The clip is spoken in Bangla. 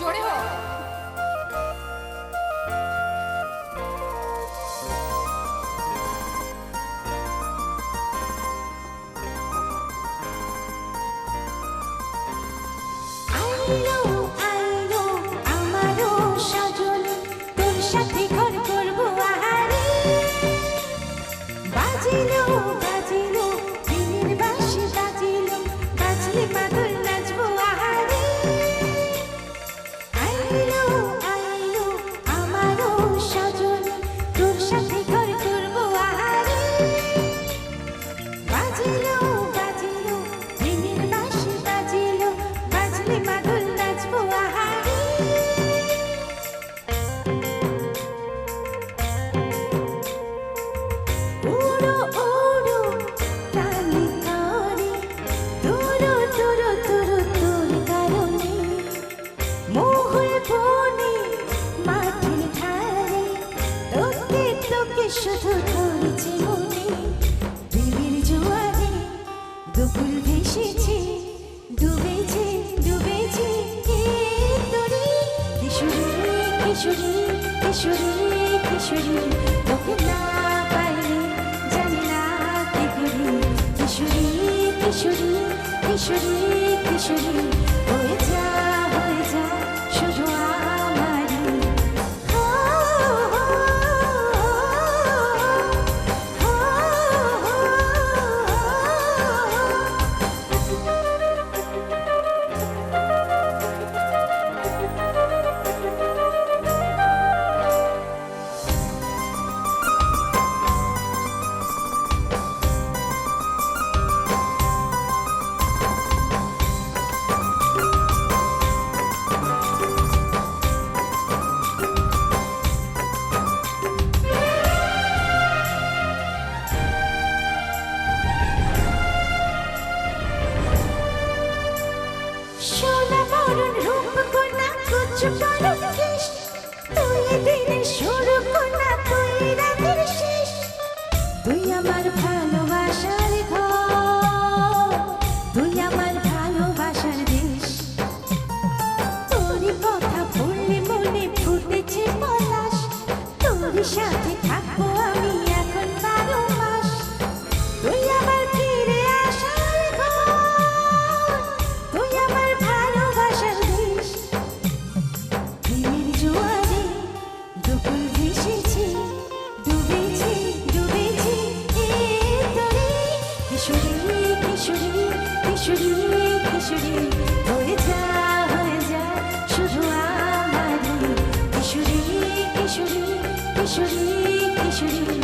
জোরে হোক সাথে ঘর করব আহারে। বাজিলো শুধু ধরেছে মনে প্রেমের জোয়ারে দুপুর ভেসেছে ডুবেছে ডুবেছে তোরে কিশোরী কিশোরী কিশোরী কিশোরী তোকে না পাইলে জানি না কি করি কিশোরী কিশোরী কিশোরী কিশোরী তুই আমার ভালোবাসার ঘর ভেসেছে ডুবেছে ডুবেছে কিশোরী কিশোরী কিশোরী কিশোরী, হয়ে যা হয়ে যা, শুধু আমারই। কিশোরী কিশোরী কিশোরী।